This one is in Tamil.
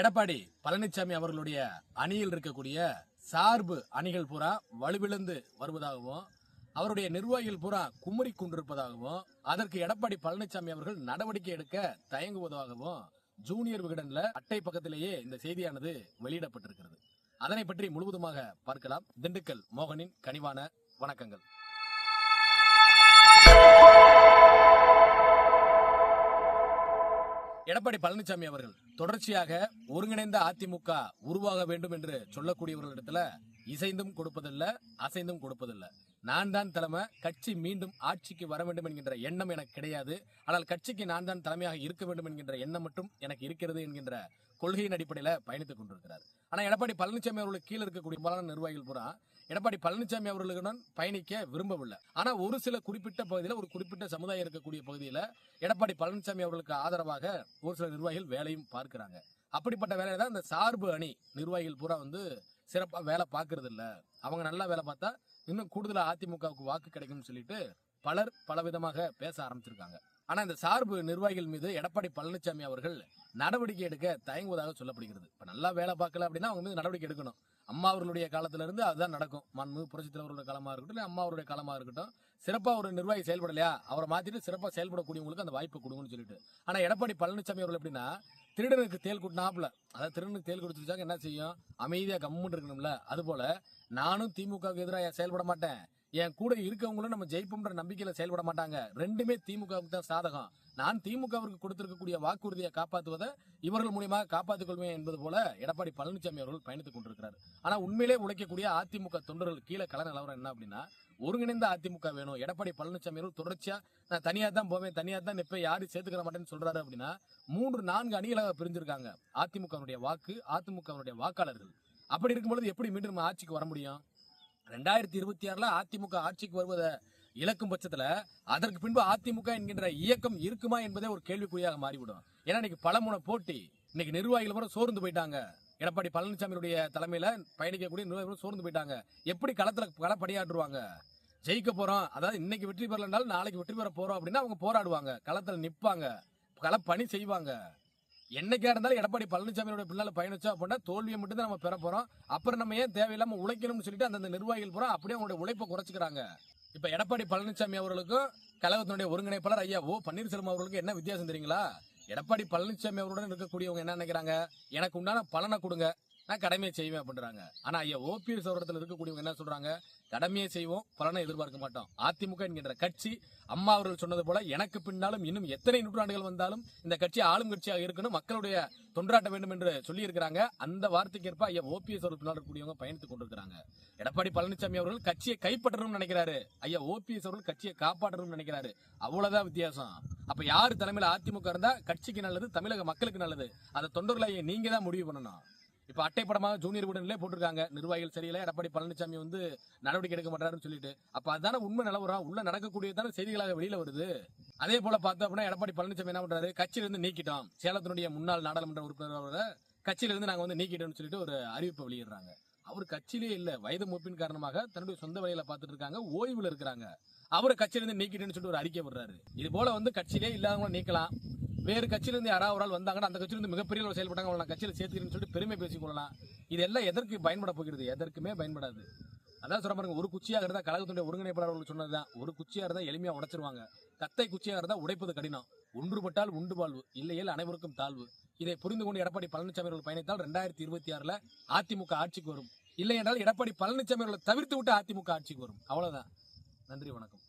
எடப்பாடி பழனிசாமி அவர்களுடைய அணியில் இருக்கக்கூடிய சார்பு அணிகள் பூரா வலுவிழந்து வருவதாகவும் அவருடைய நிர்வாகிகள் பூரா குமரி கொண்டிருப்பதாகவும் அதற்கு எடப்பாடி பழனிசாமி அவர்கள் நடவடிக்கை எடுக்க தயங்குவதாகவும் ஜூனியர் விகடன்ல அட்டை பக்கத்திலேயே இந்த செய்தியானது வெளியிடப்பட்டிருக்கிறது. அதனை பற்றி முழுவதுமாக பார்க்கலாம். திண்டுக்கல் மோகனின் கனிவான வணக்கங்கள். எடப்பாடி பழனிசாமி அவர்கள் தொடர்ச்சியாக ஒருங்கிணைந்த அதிமுக உருவாக வேண்டும் என்று சொல்லக்கூடியவர்களிடத்துல இசைந்தும் கொடுப்பதில்ல அசைந்தும் கொடுப்பதில்ல. நான் தான் தலைமை கட்சி மீண்டும் ஆட்சிக்கு வர வேண்டும் என்கின்ற எண்ணம் எனக்கு கிடையாது. ஆனால் கட்சிக்கு நான் தான் தலைமையாக இருக்க வேண்டும் என்கின்ற எண்ணம் மட்டும் எனக்கு இருக்கிறது என்கின்ற கொள்கையின் அடிப்படையில பயணித்துக் கொண்டிருக்கிறார். ஆனா எடப்பாடி பழனிசாமி அவர்களுக்கு கீழே இருக்கக்கூடிய பல நிர்வாகிகள் பூரா எடப்பாடி பழனிசாமி அவர்களுடன் பயணிக்க விரும்பவில்லை. ஆனா ஒரு சில குறிப்பிட்ட பகுதியில் ஒரு குறிப்பிட்ட சமுதாயம் இருக்கக்கூடிய பகுதியில் எடப்பாடி பழனிசாமி அவர்களுக்கு ஆதரவாக ஒரு சில நிர்வாகிகள் வேலையும் பார்க்கிறாங்க. அப்படிப்பட்ட வேலையை தான் இந்த சார்பு அணி நிர்வாகிகள் பூரா வந்து சிறப்பாக வேலை பார்க்கறது இல்லை. அவங்க நல்லா வேலை பார்த்தா இன்னும் கூடுதலாக அதிமுகவுக்கு வாக்கு கிடைக்கும்னு சொல்லிட்டு பலர் பலவிதமாக பேச ஆரம்பிச்சிருக்காங்க. ஆனால் இந்த சார்பு நிர்வாகிகள் மீது எடப்பாடி பழனிசாமி அவர்கள் நடவடிக்கை எடுக்க தயங்குவதாக சொல்லப்படுகிறது. இப்போ நல்லா வேலை பார்க்கல அப்படின்னா அவங்க மீது நடவடிக்கை எடுக்கணும். அம்மா அவர்களுடைய காலத்திலிருந்து அதுதான் நடக்கும். மண்மு புரட்சித் தலைவருடைய காலமா இருக்கட்டும் இல்லை அம்மா அவருடைய காலமாக இருக்கட்டும் சிறப்பாக ஒரு நிர்வாகி செயல்படலையா? அவரை மாற்றிட்டு சிறப்பாக செயல்படக்கூடியவங்களுக்கு அந்த வாய்ப்பு கொடுங்கன்னு சொல்லிட்டு. ஆனால் எடப்பாடி பழனிசாமி அவர்கள் எப்படின்னா திருடனுக்கு தேல் கூட்டினாப்ல அதாவது திருடனுக்கு தேல் கொடுத்துருச்சாங்க என்ன செய்யும்? அமைதியாக கம்முன்னு இருக்கணும்ல. அதுபோல் நானும் திமுகவுக்கு எதிராக செயல்பட மாட்டேன். என் கூட இருக்கவங்களும் நம்ம ஜெயிப்போம்ன்ற நம்பிக்கையில செயல்பட மாட்டாங்க. ரெண்டுமே திமுகவுக்கு தான் சாதகம். நான் திமுகவிற்கு கொடுத்திருக்கக்கூடிய வாக்குறுதியை காப்பாற்றுவதை இவர்கள் மூலியமாக காப்பாற்றிக் கொள்வேன் என்பது போல எடப்பாடி பழனிசாமி அவர்கள் பயணித்துக் கொண்டிருக்கிறார். ஆனா உண்மையிலே உழைக்கக்கூடிய அதிமுக தொண்டர்கள் கீழே கள நிலவரம் என்ன அப்படின்னா ஒருங்கிணைந்த அதிமுக வேணும். எடப்பாடி பழனிசாமி அவர்கள் தொடர்ச்சியா நான் தனியா தான் போவேன் தனியா தான் நிப்பேன் யாரும் சேர்த்துக்கிற மாட்டேன்னு சொல்றாரு அப்படின்னா மூன்று நான்கு அணிகளாக பிரிஞ்சிருக்காங்க. அதிமுகவுடைய வாக்கு அதிமுகவுடைய வாக்காளர்கள். அப்படி இருக்கும்பொழுது எப்படி மீண்டும் நம்ம ஆட்சிக்கு வர முடியும்? ரெண்டாயிரத்தி இருபத்தி ஆறுல அதிமுக ஆட்சிக்கு வருவதை இழக்கும் பட்சத்துல அதற்கு பின்பு அதிமுக என்கின்ற இயக்கம் இருக்குமா என்பதே ஒரு கேள்விக்குறியாக மாறிவிடும். ஏன்னா இன்னைக்கு பலமுனை போட்டி இன்னைக்கு நிர்வாகிகள் கூட சோர்ந்து போயிட்டாங்க. எடப்பாடி பழனிசாமியுடைய தலைமையில பயணிக்கக்கூடிய நிர்வாகிகள் சோர்ந்து போயிட்டாங்க. எப்படி களத்துல களப்படியாற்றுவாங்க ஜெயிக்க போறோம். அதாவது இன்னைக்கு வெற்றி பெறலனாலும் நாளைக்கு வெற்றி பெற போறோம் அப்படின்னா அவங்க போராடுவாங்க. களத்துல நிப்பாங்க. களப்பணி செய்வாங்க. என்னைக்கா இருந்தாலும் எடப்பாடி பழனிசாமியோட பின்னால பயணிச்சோம் அப்படின்னா தோல்வியை மட்டும் தான் நம்ம பெற போறோம். அப்புறம் நம்ம ஏன் தேவையில்லாம உழைக்கணும்னு சொல்லிட்டு அந்தந்த நிர்வாகிகள் பூரா அப்படியே அவங்களுடைய உழைப்பை குறைச்சிக்கிறாங்க. இப்ப எடப்பாடி பழனிசாமி அவர்களுக்கும் கழகத்தினுடைய ஒருங்கிணைப்பாளர் ஐயா ஓ பன்னீர்செல்வம் அவர்களுக்கு என்ன வித்தியாசம் தெரியுங்களா? எடப்பாடி பழனிசாமி அவருடன் இருக்கக்கூடியவங்க என்ன நினைக்கிறாங்க? எனக்கு உண்டான பலனை கொடுங்க. நான் கடமையை செய்வேன் அப்படின்றாங்க. ஆனா ஐயா ஓபிஎஸ் அவரிடத்துல இருக்கக்கூடியவங்க என்ன சொல்றாங்க? கடமையை செய்வோம் பலனை எதிர்பார்க்க மாட்டோம். அதிமுக என்கின்ற கட்சி அம்மா அவர்கள் சொன்னது போல எனக்கு பின்னாலும் இன்னும் எத்தனை நூற்றாண்டுகள் வந்தாலும் இந்த கட்சி ஆளும் கட்சியாக இருக்கணும் மக்களுடைய தொண்டாட்ட வேண்டும் என்று சொல்லி இருக்கிறாங்க அந்த வார்த்தைக்கு ஏற்ப ஐயா ஓபிஎஸ் அவர்கள் பின்னால் இருக்கக்கூடியவங்க பயணித்துக் கொண்டிருக்கிறாங்க. எடப்பாடி பழனிசாமி அவர்கள் கட்சியை கைப்பற்றணும்னு நினைக்கிறாரு. ஐயா ஓபிஎஸ் அவர்கள் கட்சியை காப்பாற்றணும்னு நினைக்கிறாரு. அவ்வளவுதான் வித்தியாசம். அப்ப யாரு தலைமையில அதிமுக இருந்தா கட்சிக்கு நல்லது தமிழக மக்களுக்கு நல்லது. அதை தொண்டர்களை நீங்க தான் முடிவு பண்ணணும். இப்ப அட்டைப்படமாக ஜூனியர் உடனே போட்டிருக்காங்க. நிர்வாகிகள் சரியில்லை. எடப்பாடி பழனிசாமி வந்து நடவடிக்கை எடுக்க மாட்டாருன்னு சொல்லிட்டு. அப்ப அதான உண்மை நிலவரம். உள்ள நடக்கக்கூடியதான செய்திகளாக வெளியில வருது. அதே போல பார்த்தோம் அப்படின்னா எடப்பாடி பழனிசாமி என்ன பண்றாரு? கட்சியில இருந்து நீக்கிட்டோம். சேலத்தினுடைய முன்னாள் நாடாளுமன்ற உறுப்பினர் அவரை கட்சியில இருந்து நாங்க வந்து நீக்கிட்டோம்னு சொல்லிட்டு ஒரு அறிவிப்பை வெளியிடுறாங்க. அவர் கட்சியிலே இல்ல. வயது மூப்பின் காரணமாக தன்னுடைய சொந்த வேலையில பார்த்துட்டு இருக்காங்க. ஓய்வுல இருக்கிறாங்க. அவரை கட்சியிலிருந்து நீக்கிட்டேன்னு சொல்லிட்டு ஒரு அறிக்கை விடுறாரு. இது போல வந்து கட்சியிலே இல்லாதவங்க நீக்கலாம். வேறு கட்சியிலிருந்து யாராவது ஒரு ஆள் வந்தாங்கன்னா அந்த கட்சியில இருந்து மிகப்பெரிய ஒரு செயல்பட்டாங்க. அவங்களை நான் சேர்த்துக்கிறேன்னு சொல்லிட்டு பெருமை பேசிக் கொள்ளலாம். இதெல்லாம் எதற்கு பயன்பட போகிறது? எதற்குமே பயன்படாது. அதான் சொல்ல பாருங்க ஒரு குச்சியாக இருந்தால் கழகத்துடைய ஒருங்கிணைப்பாளர்கள் சொன்னதுதான். ஒரு குச்சியாக இருந்தால் எளிமையாக உடைச்சிருவாங்க. கத்தை குச்சியாக இருந்தால் உடைப்பது கடினம். ஒன்றுபட்டால் உண்டு வாழ்வு இல்லையேல் அனைவருக்கும் தாழ்வு. இதை புரிந்து கொண்டு எடப்பாடி பழனிசாமி அவர்கள் பயணித்தால் ரெண்டாயிரத்தி இருபத்தி ஆறுல அதிமுக ஆட்சிக்கு வரும். இல்லை என்றால் எடப்பாடி பழனிசாமி அவர்களை தவிர்த்து விட்டு அதிமுக ஆட்சிக்கு வரும். அவ்வளவுதான். நன்றி வணக்கம்.